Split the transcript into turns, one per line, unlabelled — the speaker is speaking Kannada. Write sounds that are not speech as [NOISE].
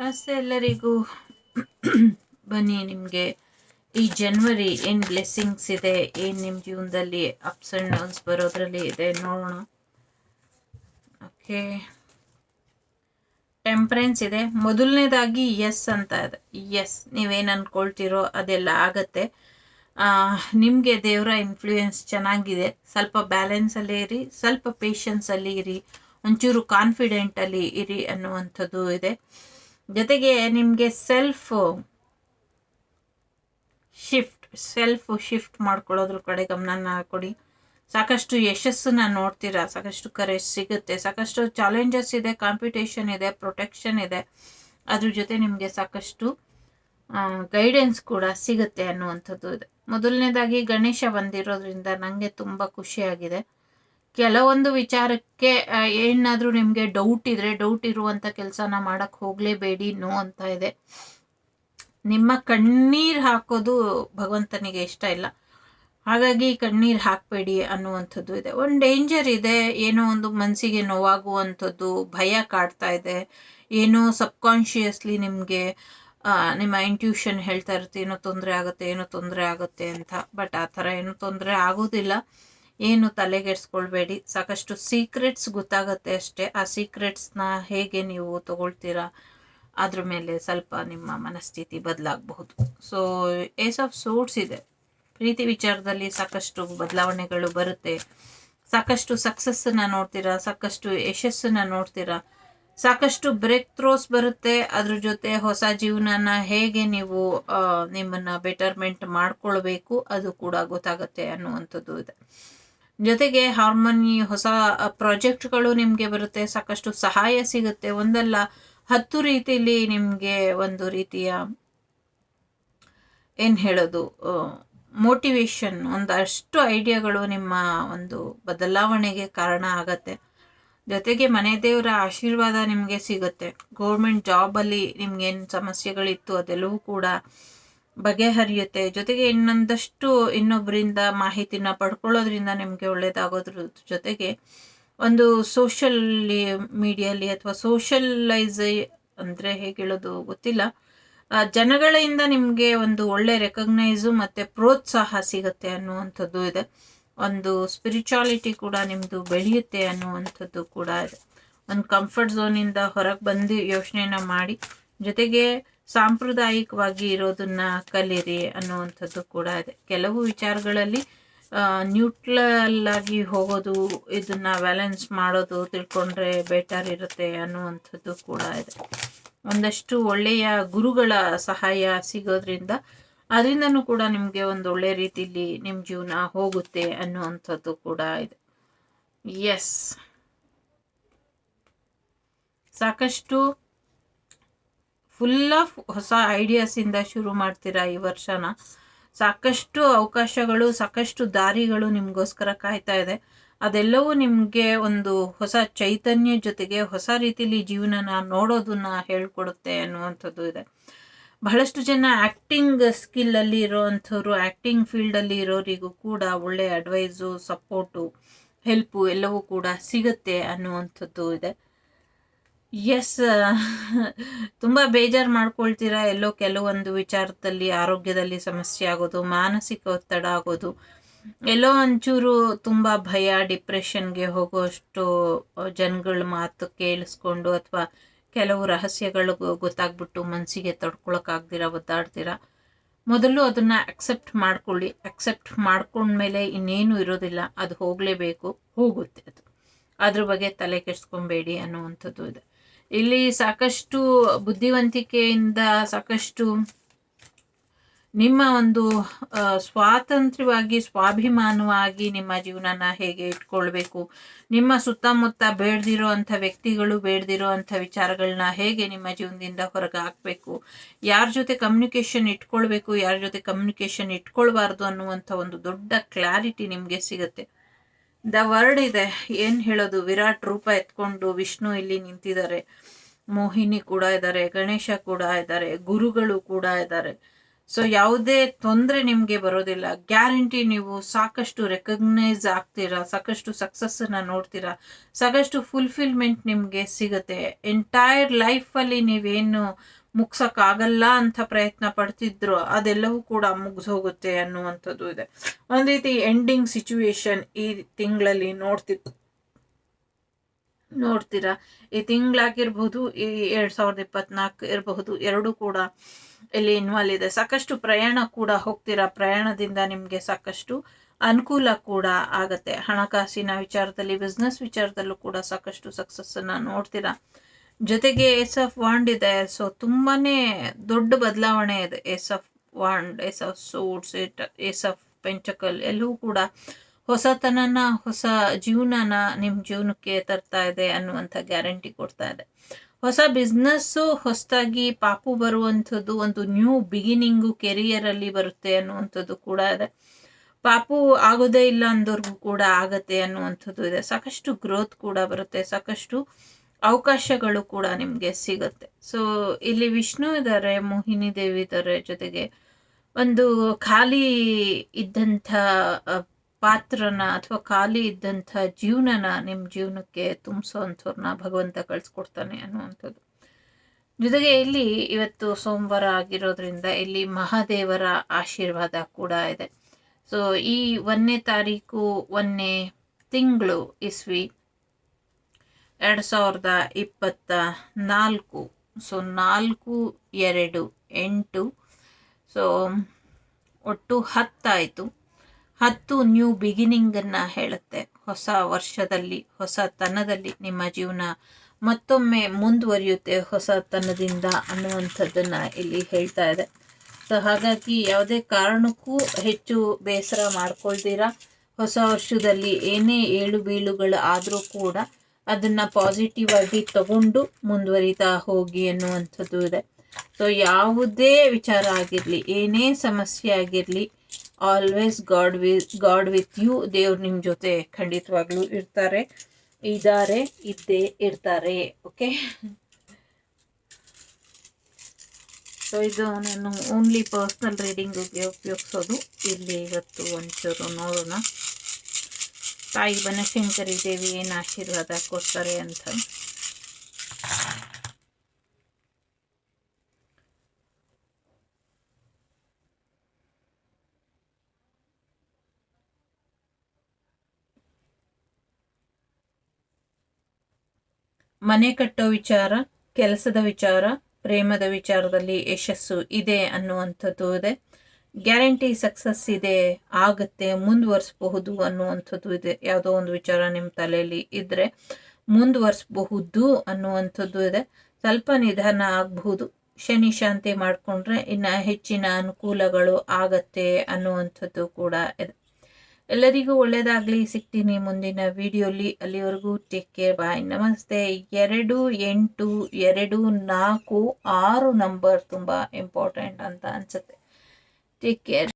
ನಮಸ್ತೆ ಎಲ್ಲರಿಗೂ ಬನ್ನಿ ನಿಮಗೆ. ಈ ಜನ್ವರಿ ಏನು ಬ್ಲೆಸ್ಸಿಂಗ್ಸ್ ಇದೆ? ಏನು ನಿಮ್ಮ ಜೀವನದಲ್ಲಿ ಅಪ್ಸ್ ಆ್ಯಂಡ್ ಡೌನ್ಸ್ ಬರೋದ್ರಲ್ಲಿ ಇದೆ ನೋಡೋಣ. ಓಕೆ ಟೆಂಪ್ರೆನ್ಸ್ ಇದೆ. ಮೊದಲನೇದಾಗಿ ಎಸ್ ಅಂತ ಇದೆ. ಎಸ್ ನೀವೇನು ಅಂದ್ಕೊಳ್ತಿರೋ ಅದೆಲ್ಲ ಆಗತ್ತೆ. ನಿಮಗೆ ದೇವರ ಇನ್ಫ್ಲೂಯೆನ್ಸ್ ಚೆನ್ನಾಗಿದೆ. ಸ್ವಲ್ಪ ಬ್ಯಾಲೆನ್ಸಲ್ಲಿ ಇರಿ. ಸ್ವಲ್ಪ ಪೇಷನ್ಸಲ್ಲಿ ಇರಿ. ಒಂಚೂರು ಕಾನ್ಫಿಡೆಂಟಲ್ಲಿ ಇರಿ ಅನ್ನುವಂಥದ್ದು ಇದೆ. ಜೊತೆಗೆ ನಿಮಗೆ ಸೆಲ್ಫ್ ಶಿಫ್ಟ್ ಸೆಲ್ಫ್ ಶಿಫ್ಟ್ ಮಾಡ್ಕೊಳ್ಳೋದ್ರ ಕಡೆ ಗಮನನ ಕೊಡಿ. ಸಾಕಷ್ಟು ಯಶಸ್ಸನ್ನ ನೋಡ್ತೀರಾ? ಸಾಕಷ್ಟು ಕರೇಜ್ ಸಿಗುತ್ತೆ. ಸಾಕಷ್ಟು ಚಾಲೆಂಜಸ್ ಇದೆ ಕಾಂಪಿಟೇಷನ್ ಇದೆ ಪ್ರೊಟೆಕ್ಷನ್ ಇದೆ. ಅದ್ರ ಜೊತೆ ನಿಮಗೆ ಸಾಕಷ್ಟು ಗೈಡೆನ್ಸ್ ಕೂಡ ಸಿಗುತ್ತೆ ಅನ್ನುವಂಥದ್ದು ಇದೆ. ಮೊದಲನೇದಾಗಿ ಗಣೇಶ ಬಂದಿರೋದ್ರಿಂದ ನನಗೆ ತುಂಬ ಖುಷಿಯಾಗಿದೆ. ಕೆಲವೊಂದು ವಿಚಾರಕ್ಕೆ ಏನಾದರೂ ನಿಮಗೆ ಡೌಟ್ ಇದ್ರೆ ಡೌಟ್ ಇರುವಂಥ ಕೆಲಸನ ಮಾಡಕ್ಕೆ ಹೋಗಲೇಬೇಡಿ ನೋ ಅಂತ ಇದೆ. ನಿಮ್ಮ ಕಣ್ಣೀರು ಹಾಕೋದು ಭಗವಂತನಿಗೆ ಇಷ್ಟ ಇಲ್ಲ. ಹಾಗಾಗಿ ಕಣ್ಣೀರು ಹಾಕಬೇಡಿ ಅನ್ನುವಂಥದ್ದು ಇದೆ. ಒಂದು ಡೇಂಜರ್ ಇದೆ, ಏನೋ ಒಂದು ಮನಸ್ಸಿಗೆ ನೋವಾಗುವಂಥದ್ದು, ಭಯ ಕಾಡ್ತಾ ಇದೆ, ಏನೋ ಸಬ್ಕಾನ್ಷಿಯಸ್ಲಿ ನಿಮಗೆ ನಿಮ್ಮ ಇಂಟ್ಯೂಷನ್ ಹೇಳ್ತಾ ಇರುತ್ತೆ, ಏನೋ ತೊಂದರೆ ಆಗುತ್ತೆ, ಏನೋ ತೊಂದರೆ ಆಗುತ್ತೆ ಅಂತ. ಬಟ್ ಆ ಥರ ಏನೂ ತೊಂದರೆ ಆಗೋದಿಲ್ಲ. ಏನು ತಲೆಗೆಡ್ಸ್ಕೊಳ್ಬೇಡಿ. ಸಾಕಷ್ಟು ಸೀಕ್ರೆಟ್ಸ್ ಗೊತ್ತಾಗುತ್ತೆ ಅಷ್ಟೇ. ಆ ಸೀಕ್ರೆಟ್ಸ್ನ ಹೇಗೆ ನೀವು ತಗೊಳ್ತೀರಾ? ಅದ್ರ ಮೇಲೆ ಸ್ವಲ್ಪ ನಿಮ್ಮ ಮನಸ್ಥಿತಿ ಬದಲಾಗಬಹುದು. ಸೊ ಏಸ್ ಆಫ್ ಸೋಟ್ಸ್ ಇದೆ. ಪ್ರೀತಿ ವಿಚಾರದಲ್ಲಿ ಸಾಕಷ್ಟು ಬದಲಾವಣೆಗಳು ಬರುತ್ತೆ. ಸಾಕಷ್ಟು ಸಕ್ಸಸ್ಸನ್ನು ನೋಡ್ತೀರಾ? ಸಾಕಷ್ಟು ಯಶಸ್ಸನ್ನು ನೋಡ್ತೀರಾ? ಸಾಕಷ್ಟು ಬ್ರೇಕ್ ಥ್ರೋಸ್ ಬರುತ್ತೆ. ಅದ್ರ ಜೊತೆ ಹೊಸ ಜೀವನನ ಹೇಗೆ ನೀವು ನಿಮ್ಮನ್ನು ಬೆಟರ್ಮೆಂಟ್ ಮಾಡ್ಕೊಳ್ಬೇಕು ಅದು ಕೂಡ ಗೊತ್ತಾಗುತ್ತೆ ಅನ್ನುವಂಥದ್ದು ಇದೆ. ಜೊತೆಗೆ ಹಾರ್ಮೋನಿ ಹೊಸ ಪ್ರಾಜೆಕ್ಟ್ಗಳು ನಿಮಗೆ ಬರುತ್ತೆ, ಸಾಕಷ್ಟು ಸಹಾಯ ಸಿಗುತ್ತೆ. ಒಂದಲ್ಲ, ಹತ್ತು ರೀತಿಯಲ್ಲಿ ನಿಮಗೆ ಒಂದು ರೀತಿಯ, ಏನು ಹೇಳೋದು ಮೋಟಿವೇಶನ್ ಒಂದಷ್ಟು ಐಡಿಯಾಗಳು ನಿಮ್ಮ ಒಂದು ಬದಲಾವಣೆಗೆ ಕಾರಣ ಆಗತ್ತೆ. ಜೊತೆಗೆ ಮನೆ ದೇವರ ಆಶೀರ್ವಾದ ನಿಮಗೆ ಸಿಗುತ್ತೆ. ಗೌರ್ಮೆಂಟ್ ಜಾಬಲ್ಲಿ ನಿಮ್ಗೇನು ಸಮಸ್ಯೆಗಳಿತ್ತು ಅದೆಲ್ಲವೂ ಕೂಡ ಬಗೆಹರಿಯುತ್ತೆ. ಜೊತೆಗೆ ಇನ್ನೊಂದಷ್ಟು ಇನ್ನೊಬ್ಬರಿಂದ ಮಾಹಿತಿನ ಪಡ್ಕೊಳ್ಳೋದ್ರಿಂದ ನಿಮಗೆ ಒಳ್ಳೇದಾಗೋದ್ರ ಜೊತೆಗೆ ಒಂದು ಸೋಷಲ್ ಮೀಡಿಯಲ್ಲಿ ಅಥವಾ ಸೋಷಲೈಸ್ ಅಂದರೆ ಹೇಗೆ ಹೇಳೋದು ಗೊತ್ತಿಲ್ಲ ಜನಗಳಿಂದ ನಿಮಗೆ ಒಂದು ಒಳ್ಳೆ ರೆಕಗ್ನೈಸು ಮತ್ತು ಪ್ರೋತ್ಸಾಹ ಸಿಗುತ್ತೆ ಅನ್ನುವಂಥದ್ದು ಇದೆ. ಒಂದು ಸ್ಪಿರಿಚುಯಾಲಿಟಿ ಕೂಡ ನಿಮ್ಮದು ಬೆಳೆಯುತ್ತೆ ಅನ್ನುವಂಥದ್ದು ಕೂಡ ಇದೆ. ಒಂದು ಕಂಫರ್ಟ್ ಝೋನಿಂದ ಹೊರಗೆ ಬಂದು ಯೋಚನೆನ ಮಾಡಿ. ಜೊತೆಗೆ ಸಾಂಪ್ರದಾಯಿಕವಾಗಿ ಇರೋದನ್ನ ಕಲೀರಿ ಅನ್ನುವಂಥದ್ದು ಕೂಡ ಇದೆ. ಕೆಲವು ವಿಚಾರಗಳಲ್ಲಿ ನ್ಯೂಟ್ರಲ್ ಆಗಿ ಹೋಗೋದು, ಇದನ್ನ ಬ್ಯಾಲೆನ್ಸ್ ಮಾಡೋದು ತಿಳ್ಕೊಂಡ್ರೆ ಬೆಟರ್ ಇರುತ್ತೆ ಅನ್ನುವಂಥದ್ದು ಕೂಡ ಇದೆ. ಒಂದಷ್ಟು ಒಳ್ಳೆಯ ಗುರುಗಳ ಸಹಾಯ ಸಿಗೋದ್ರಿಂದ ಅದರಿಂದನೂ ಕೂಡ ನಿಮಗೆ ಒಂದು ಒಳ್ಳೆ ರೀತಿಯಲ್ಲಿ ನಿಮ್ಮ ಜೀವನ ಹೋಗುತ್ತೆ ಅನ್ನುವಂಥದ್ದು ಕೂಡ ಇದೆ. ಎಸ್ ಸಾಕಷ್ಟು ಫುಲ್ ಆಫ್ ಹೊಸ ಐಡಿಯಾಸಿಂದ ಶುರು ಮಾಡ್ತೀರಾ ಈ ವರ್ಷನ? ಸಾಕಷ್ಟು ಅವಕಾಶಗಳು, ಸಾಕಷ್ಟು ದಾರಿಗಳು ನಿಮಗೋಸ್ಕರ ಕಾಯ್ತಾ ಇದೆ. ಅದೆಲ್ಲವೂ ನಿಮಗೆ ಒಂದು ಹೊಸ ಚೈತನ್ಯ ಜೊತೆಗೆ ಹೊಸ ರೀತಿಯಲ್ಲಿ ಜೀವನನ ನೋಡೋದನ್ನ ಹೇಳ್ಕೊಡುತ್ತೆ ಅನ್ನುವಂಥದ್ದು ಇದೆ. ಬಹಳಷ್ಟು ಜನ ಆ್ಯಕ್ಟಿಂಗ್ ಸ್ಕಿಲ್ಲಲ್ಲಿ ಇರೋವಂಥವ್ರು ಆ್ಯಕ್ಟಿಂಗ್ ಫೀಲ್ಡಲ್ಲಿ ಇರೋರಿಗೂ ಕೂಡ ಒಳ್ಳೆ ಅಡ್ವೈಸು ಸಪೋರ್ಟು ಹೆಲ್ಪು ಎಲ್ಲವೂ ಕೂಡ ಸಿಗುತ್ತೆ ಅನ್ನುವಂಥದ್ದು ಇದೆ. ಎಸ್ [LAUGHS] ತುಂಬ ಬೇಜಾರು ಮಾಡ್ಕೊಳ್ತೀರಾ? ಎಲ್ಲೋ ಕೆಲವೊಂದು ವಿಚಾರದಲ್ಲಿ, ಆರೋಗ್ಯದಲ್ಲಿ ಸಮಸ್ಯೆ ಆಗೋದು, ಮಾನಸಿಕ ಒತ್ತಡ ಆಗೋದು. ಎಲ್ಲೋ ಒಂಚೂರು ತುಂಬ ಭಯ, ಡಿಪ್ರೆಷನ್ಗೆ ಹೋಗೋಷ್ಟು ಜನಗಳ ಮಾತು ಕೇಳಿಸ್ಕೊಂಡು ಅಥವಾ ಕೆಲವು ರಹಸ್ಯಗಳು ಗೊತ್ತಾಗ್ಬಿಟ್ಟು ಮನಸ್ಸಿಗೆ ತಡ್ಕೊಳಕ್ಕಾಗ್ದಿರ ಒದ್ದಾಡ್ತೀರಾ ಮೊದಲು ಅದನ್ನು ಅಕ್ಸೆಪ್ಟ್ ಮಾಡ್ಕೊಳ್ಳಿ. ಅಕ್ಸೆಪ್ಟ್ ಮಾಡ್ಕೊಂಡ್ಮೇಲೆ ಇನ್ನೇನು ಇರೋದಿಲ್ಲ. ಅದು ಹೋಗಲೇಬೇಕು. ಹೋಗುತ್ತೆ ಅದು. ಅದ್ರ ಬಗ್ಗೆ ತಲೆ ಕೆಡ್ಸ್ಕೊಬೇಡಿ ಅನ್ನುವಂಥದ್ದು ಇದೆ. ಇಲ್ಲಿ ಸಾಕಷ್ಟು ಬುದ್ಧಿವಂತಿಕೆಯಿಂದ ಸಾಕಷ್ಟು ನಿಮ್ಮ ಒಂದು ಸ್ವಾತಂತ್ರ್ಯವಾಗಿ, ಸ್ವಾಭಿಮಾನವಾಗಿ ನಿಮ್ಮ ಜೀವನನ ಹೇಗೆ ಇಟ್ಕೊಳ್ಬೇಕು? ನಿಮ್ಮ ಸುತ್ತಮುತ್ತ ಬೇಡದಿರೋ ಅಂಥ ವ್ಯಕ್ತಿಗಳು, ಬೇಡದಿರೋ ಅಂಥ ವಿಚಾರಗಳನ್ನ ಹೇಗೆ ನಿಮ್ಮ ಜೀವನದಿಂದ ಹೊರಗೆ ಹಾಕಬೇಕು? ಯಾರ ಜೊತೆ ಕಮ್ಯುನಿಕೇಷನ್ ಇಟ್ಕೊಳ್ಬೇಕು, ಯಾರ ಜೊತೆ ಕಮ್ಯುನಿಕೇಷನ್ ಇಟ್ಕೊಳ್ಬಾರ್ದು ಅನ್ನುವಂಥ ಒಂದು ದೊಡ್ಡ ಕ್ಲಾರಿಟಿ ನಿಮಗೆ ಸಿಗುತ್ತೆ. ದ ವರ್ಡ್ ಇದೆ. ಏನು ಹೇಳೋದು? ವಿರಾಟ್ ರೂಪ ಎತ್ಕೊಂಡು ವಿಷ್ಣು ಇಲ್ಲಿ ನಿಂತಿದ್ದಾರೆ. ಮೋಹಿನಿ ಕೂಡ ಇದ್ದಾರೆ. ಗಣೇಶ ಕೂಡ ಇದ್ದಾರೆ. ಗುರುಗಳು ಕೂಡ ಇದ್ದಾರೆ. ಸೊ ಯಾವುದೇ ತೊಂದರೆ ನಿಮಗೆ ಬರೋದಿಲ್ಲ. ಗ್ಯಾರಂಟಿ ನೀವು ಸಾಕಷ್ಟು ರೆಕಗ್ನೈಸ್ ಆಗ್ತೀರಾ? ಸಾಕಷ್ಟು ಸಕ್ಸಸ್ಸನ್ನು ನೋಡ್ತೀರಾ? ಸಾಕಷ್ಟು ಫುಲ್ಫಿಲ್ಮೆಂಟ್ ನಿಮಗೆ ಸಿಗುತ್ತೆ. ಎಂಟೈರ್ ಲೈಫಲ್ಲಿ ನೀವೇನು ಮುಗ್ಸೋಕ್ಕಾಗಲ್ಲ ಅಂತ ಪ್ರಯತ್ನ ಪಡ್ತಿದ್ರು, ಅದೆಲ್ಲವೂ ಕೂಡ ಮುಗಿಸೋಗುತ್ತೆ ಅನ್ನುವಂಥದ್ದು ಇದೆ. ಒಂದು ರೀತಿ ಎಂಡಿಂಗ್ ಸಿಚುವೇಶನ್ ಈ ತಿಂಗಳಲ್ಲಿ ನೋಡ್ತಿ, ನೋಡ್ತೀರಾ? ಈ ತಿಂಗಳಾಗಿರ್ಬೋದು, ಈ ಎರಡ್ ಸಾವಿರದ ಇಪ್ಪತ್ನಾಲ್ಕು ಇರಬಹುದು, ಎರಡು ಕೂಡ ಇಲ್ಲಿ ಇನ್ವಾಲ್ವ್ ಇದೆ. ಸಾಕಷ್ಟು ಪ್ರಯಾಣ ಕೂಡ ಹೋಗ್ತೀರಾ? ಪ್ರಯಾಣದಿಂದ ನಿಮಗೆ ಸಾಕಷ್ಟು ಅನುಕೂಲ ಕೂಡ ಆಗತ್ತೆ. ಹಣಕಾಸಿನ ವಿಚಾರದಲ್ಲಿ ಬಿಸ್ನೆಸ್ ವಿಚಾರದಲ್ಲೂ ಕೂಡ ಸಾಕಷ್ಟು ಸಕ್ಸಸ್ ಅನ್ನ ನೋಡ್ತೀರಾ? ಜೊತೆಗೆ ಎಸ್ ಆಫ್ ವಾಂಡ್ ಇದೆ. ಸೊ ತುಂಬಾನೇ ದೊಡ್ಡ ಬದಲಾವಣೆ ಇದೆ. Ace of wands ace of swords it ace of pentacle ಎಲ್ಲವೂ ಕೂಡ ಹೊಸತನನ, ಹೊಸ ಜೀವನನ ನಿಮ್ಮ ಜೀವನಕ್ಕೆ ತರ್ತಾ ಇದೆ ಅನ್ನುವಂಥ ಗ್ಯಾರಂಟಿ ಕೊಡ್ತಾ ಇದೆ. ಹೊಸ ಬಿಸ್ನೆಸ್ಸು ಹೊಸದಾಗಿ ಪಾಪು ಬರುವಂಥದ್ದು ಒಂದು ನ್ಯೂ ಬಿಗಿನಿಂಗು ಕೆರಿಯರಲ್ಲಿ ಬರುತ್ತೆ ಅನ್ನುವಂಥದ್ದು ಕೂಡ ಇದೆ. ಪಾಪು ಆಗೋದೇ ಇಲ್ಲ ಅಂದವ್ರಿಗೂ ಕೂಡ ಆಗತ್ತೆ ಅನ್ನುವಂಥದ್ದು ಇದೆ. ಸಾಕಷ್ಟು ಗ್ರೋತ್ ಕೂಡ ಬರುತ್ತೆ. ಸಾಕಷ್ಟು ಅವಕಾಶಗಳು ಕೂಡ ನಿಮಗೆ ಸಿಗುತ್ತೆ. ಸೊ ಇಲ್ಲಿ ವಿಷ್ಣು ಇದ್ದಾರೆ ಮೋಹಿನಿ ದೇವಿ ಇದ್ದಾರೆ ಜೊತೆಗೆ ಒಂದು ಖಾಲಿ ಇದ್ದಂಥ ಪಾತ್ರನ ಅಥವಾ ಖಾಲಿ ಇದ್ದಂಥ ಜೀವನನ ನಿಮ್ಮ ಜೀವನಕ್ಕೆ ತುಂಬಿಸೋ ಅಂಥವ್ರನ್ನ ಭಗವಂತ ಕಳಿಸ್ಕೊಡ್ತಾನೆ ಅನ್ನುವಂಥದ್ದು. ಜೊತೆಗೆ ಇಲ್ಲಿ ಇವತ್ತು ಸೋಮವಾರ ಆಗಿರೋದ್ರಿಂದ ಇಲ್ಲಿ ಮಹಾದೇವರ ಆಶೀರ್ವಾದ ಕೂಡ ಇದೆ. ಸೊ ಈ ಒಂದನೇ ತಾರೀಕು, ಒಂದನೇ ತಿಂಗಳು ಇಸ್ವಿ ಎರಡು ಸಾವಿರದ ಇಪ್ಪತ್ತ ನಾಲ್ಕು ಸೊ, ನಾಲ್ಕು, ಎರಡು, ಎಂಟು, ಸೊ, ಒಟ್ಟು ಹತ್ತಾಯಿತು. ಹತ್ತು ನ್ಯೂ ಬಿಗಿನಿಂಗನ್ನು ಹೇಳುತ್ತೆ. ಹೊಸ ವರ್ಷದಲ್ಲಿ ಹೊಸತನದಲ್ಲಿ ನಿಮ್ಮ ಜೀವನ ಮತ್ತೊಮ್ಮೆ ಮುಂದುವರಿಯುತ್ತೆ ಹೊಸತನದಿಂದ ಅನ್ನುವಂಥದ್ದನ್ನು ಇಲ್ಲಿ ಹೇಳ್ತಾ ಇದೆ. ಸೊ, ಹಾಗಾಗಿ ಯಾವುದೇ ಕಾರಣಕ್ಕೂ ಹೆಚ್ಚು ಬೇಸರ ಮಾಡ್ಕೊಳ್ತೀರಾ? ಹೊಸ ವರ್ಷದಲ್ಲಿ ಏನೇ ಏಳು ಬೀಳುಗಳು ಆದರೂ ಕೂಡ ಅದನ್ನು ಪಾಸಿಟಿವ್ ಆಗಿ ತಗೊಂಡು ಮುಂದುವರಿತಾ ಹೋಗಿ ಅನ್ನುವಂಥದ್ದು ಇದೆ. ಸೊ ಯಾವುದೇ ವಿಚಾರ ಆಗಿರಲಿ, ಏನೇ ಸಮಸ್ಯೆ ಆಗಿರಲಿ always God with God with you ದೇವ್ರು ನಿಮ್ಮ ಜೊತೆ ಖಂಡಿತವಾಗ್ಲೂ ಇರ್ತಾರೆ, ಇದ್ದಾರೆ, ಇದ್ದೇ ಇರ್ತಾರೆ ಓಕೆ ಸೊ ಇದು ನಾನು ಓನ್ಲಿ ಪರ್ಸ್ನಲ್ ರೀಡಿಂಗಿಗೆ ಉಪಯೋಗಿಸೋದು. ಇಲ್ಲಿ ಇವತ್ತು ಒಂಚೂರು ನೋಡೋಣ. ತಾಯಿ ಬನಶಂಕರಿ ದೇವಿ ಏನು ಆಶೀರ್ವಾದ ಕೊಡ್ತಾರೆ ಅಂತ. ಮನೆ ಕಟ್ಟೋ ವಿಚಾರ, ಕೆಲಸದ ವಿಚಾರ, ಪ್ರೇಮದ ವಿಚಾರದಲ್ಲಿ ಯಶಸ್ಸು ಇದೆ ಅನ್ನುವಂಥದ್ದು ಇದೆ. ಗ್ಯಾರಂಟಿ ಸಕ್ಸಸ್ ಇದೆ, ಆಗುತ್ತೆ, ಮುಂದುವರಿಸಬಹುದು ಅನ್ನುವಂಥದ್ದು ಇದೆ. ಯಾವುದೋ ಒಂದು ವಿಚಾರ ನಿಮ್ಮ ತಲೆಯಲ್ಲಿ ಇದ್ದರೆ ಮುಂದುವರಿಸಬಹುದು ಅನ್ನುವಂಥದ್ದು ಇದೆ. ಸ್ವಲ್ಪ ನಿಧಾನ ಆಗಬಹುದು. ಶನಿ ಶಾಂತಿ ಮಾಡಿಕೊಂಡ್ರೆ ಇನ್ನು ಹೆಚ್ಚಿನ ಅನುಕೂಲಗಳು ಆಗತ್ತೆ ಅನ್ನುವಂಥದ್ದು ಕೂಡ ಇದೆ. ಎಲ್ಲರಿಗೂ ಒಳ್ಳೆಯದಾಗಲಿ ಸಿಗ್ತೀನಿ ಮುಂದಿನ ವಿಡಿಯೋಲಿ. ಅಲ್ಲಿವರೆಗೂ ಟೇಕ್ ಕೇರ್ ಬಾಯ್ ನಮಸ್ತೆ. ಎರಡು ಎಂಟು, ಎರಡು ನಾಲ್ಕು, ಆರು ನಂಬರ್ ತುಂಬ ಇಂಪಾರ್ಟೆಂಟ್ ಅಂತ ಅನಿಸುತ್ತೆ. Take care